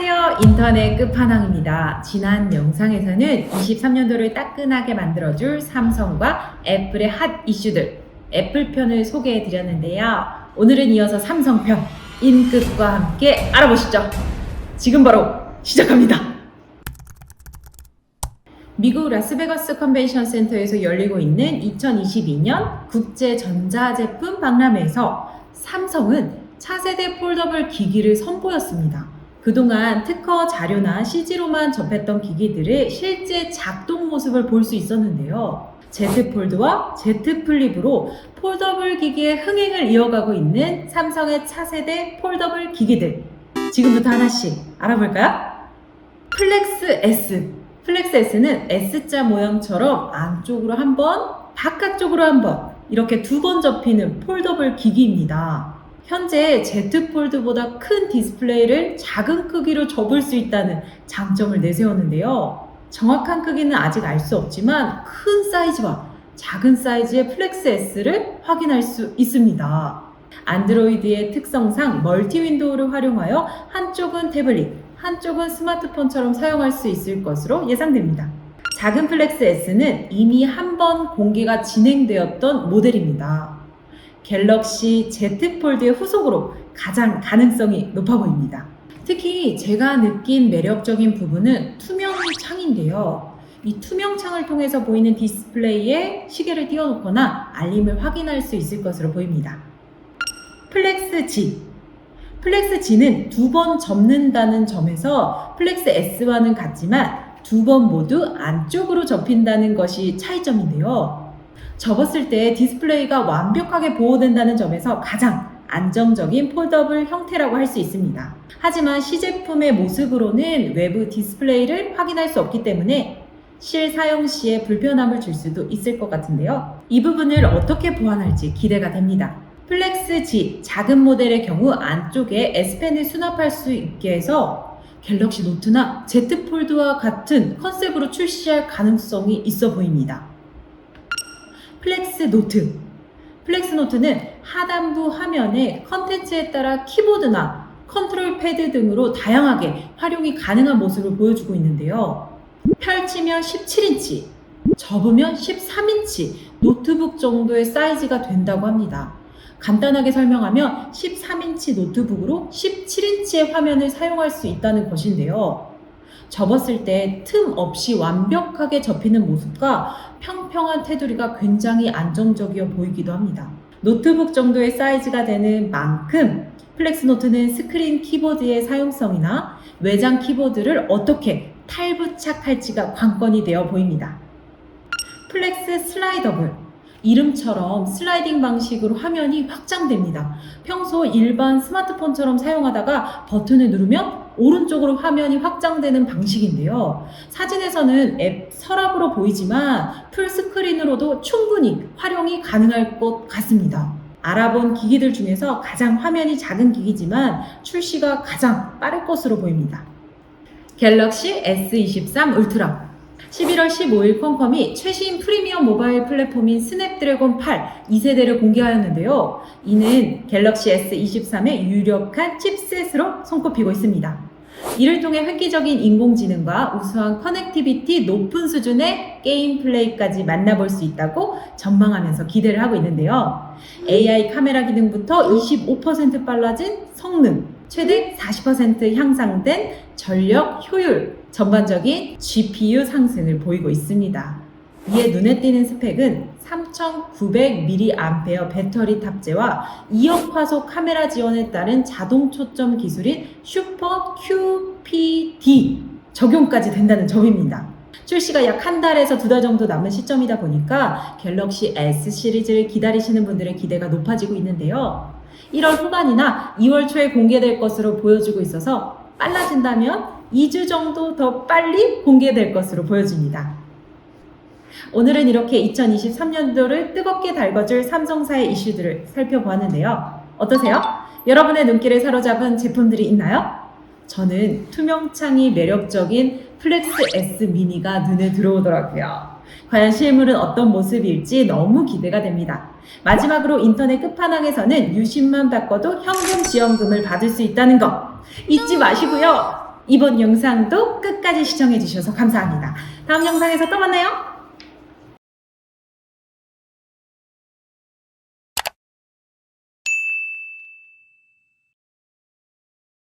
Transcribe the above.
안녕하세요. 인터넷 끝판왕입니다. 지난 영상에서는 23년도를 따끈하게 만들어줄 삼성과 애플의 핫 이슈들, 애플 편을 소개해 드렸는데요. 오늘은 이어서 삼성 편, 인끝과 함께 알아보시죠. 지금 바로 시작합니다. 미국 라스베가스 컨벤션 센터에서 열리고 있는 2022년 국제 전자제품 박람회에서 삼성은 차세대 폴더블 기기를 선보였습니다. 그동안 특허 자료나 CG로만 접했던 기기들의 실제 작동 모습을 볼 수 있었는데요. Z 폴드와 Z 플립으로 폴더블 기기의 흥행을 이어가고 있는 삼성의 차세대 폴더블 기기들. 지금부터 하나씩 알아볼까요? 플렉스 S. 플렉스 S는 S자 모양처럼 안쪽으로 한 번, 바깥쪽으로 한 번, 이렇게 두 번 접히는 폴더블 기기입니다. 현재 Z 폴드보다 큰 디스플레이를 작은 크기로 접을 수 있다는 장점을 내세웠는데요. 정확한 크기는 아직 알 수 없지만 큰 사이즈와 작은 사이즈의 플렉스 S를 확인할 수 있습니다. 안드로이드의 특성상 멀티 윈도우를 활용하여 한쪽은 태블릿, 한쪽은 스마트폰처럼 사용할 수 있을 것으로 예상됩니다. 작은 플렉스 S는 이미 한 번 공개가 진행되었던 모델입니다. 갤럭시 Z 폴드의 후속으로 가장 가능성이 높아 보입니다. 특히 제가 느낀 매력적인 부분은 투명 창인데요. 이 투명 창을 통해서 보이는 디스플레이에 시계를 띄워놓거나 알림을 확인할 수 있을 것으로 보입니다. 플렉스 G. 플렉스 G는 두 번 접는다는 점에서 플렉스 S와는 같지만 두 번 모두 안쪽으로 접힌다는 것이 차이점인데요. 접었을 때 디스플레이가 완벽하게 보호된다는 점에서 가장 안정적인 폴더블 형태라고 할 수 있습니다. 하지만 시제품의 모습으로는 외부 디스플레이를 확인할 수 없기 때문에 실 사용 시에 불편함을 줄 수도 있을 것 같은데요. 이 부분을 어떻게 보완할지 기대가 됩니다. 플렉스 G 작은 모델의 경우 안쪽에 S펜을 수납할 수 있게 해서 갤럭시 노트나 Z 폴드와 같은 컨셉으로 출시할 가능성이 있어 보입니다. 플렉스 노트. 플렉스 노트는 하단부 화면에 컨텐츠에 따라 키보드나 컨트롤 패드 등으로 다양하게 활용이 가능한 모습을 보여주고 있는데요. 펼치면 17인치, 접으면 13인치 노트북 정도의 사이즈가 된다고 합니다. 간단하게 설명하면 13인치 노트북으로 17인치의 화면을 사용할 수 있다는 것인데요. 접었을 때 틈 없이 완벽하게 접히는 모습과 평평한 테두리가 굉장히 안정적이어 보이기도 합니다. 노트북 정도의 사이즈가 되는 만큼 플렉스 노트는 스크린 키보드의 사용성이나 외장 키보드를 어떻게 탈부착할지가 관건이 되어 보입니다. 플렉스 슬라이더블 이름처럼 슬라이딩 방식으로 화면이 확장됩니다. 평소 일반 스마트폰처럼 사용하다가 버튼을 누르면 오른쪽으로 화면이 확장되는 방식인데요. 사진에서는 앱 서랍으로 보이지만 풀스크린으로도 충분히 활용이 가능할 것 같습니다. 알아본 기기들 중에서 가장 화면이 작은 기기지만 출시가 가장 빠를 것으로 보입니다. 갤럭시 S23 울트라 11월 15일 컴컴이 최신 프리미엄 모바일 플랫폼인 스냅드래곤 8 2세대를 공개하였는데요. 이는 갤럭시 S23의 유력한 칩셋으로 손꼽히고 있습니다. 이를 통해 획기적인 인공지능과 우수한 커넥티비티 높은 수준의 게임 플레이까지 만나볼 수 있다고 전망하면서 기대를 하고 있는데요. AI 카메라 기능부터 25% 빨라진 성능, 최대 40% 향상된 전력 효율, 전반적인 GPU 상승을 보이고 있습니다. 이에 눈에 띄는 스펙은 3900mAh 배터리 탑재와 2억 화소 카메라 지원에 따른 자동 초점 기술인 슈퍼 QPD 적용까지 된다는 점입니다. 출시가 약 한 달에서 두 달 정도 남은 시점이다 보니까 갤럭시 S 시리즈를 기다리시는 분들의 기대가 높아지고 있는데요. 1월 후반이나 2월 초에 공개될 것으로 보여지고 있어서 빨라진다면 2주 정도 더 빨리 공개될 것으로 보여집니다. 오늘은 이렇게 2023년도를 뜨겁게 달궈줄 삼성사의 이슈들을 살펴보았는데요. 어떠세요? 여러분의 눈길을 사로잡은 제품들이 있나요? 저는 투명창이 매력적인 플렉스 S 미니가 눈에 들어오더라고요. 과연 실물은 어떤 모습일지 너무 기대가 됩니다. 마지막으로 인터넷 끝판왕에서는 유심만 바꿔도 현금 지원금을 받을 수 있다는 거 잊지 마시고요. 이번 영상도 끝까지 시청해주셔서 감사합니다. 다음 영상에서 또 만나요.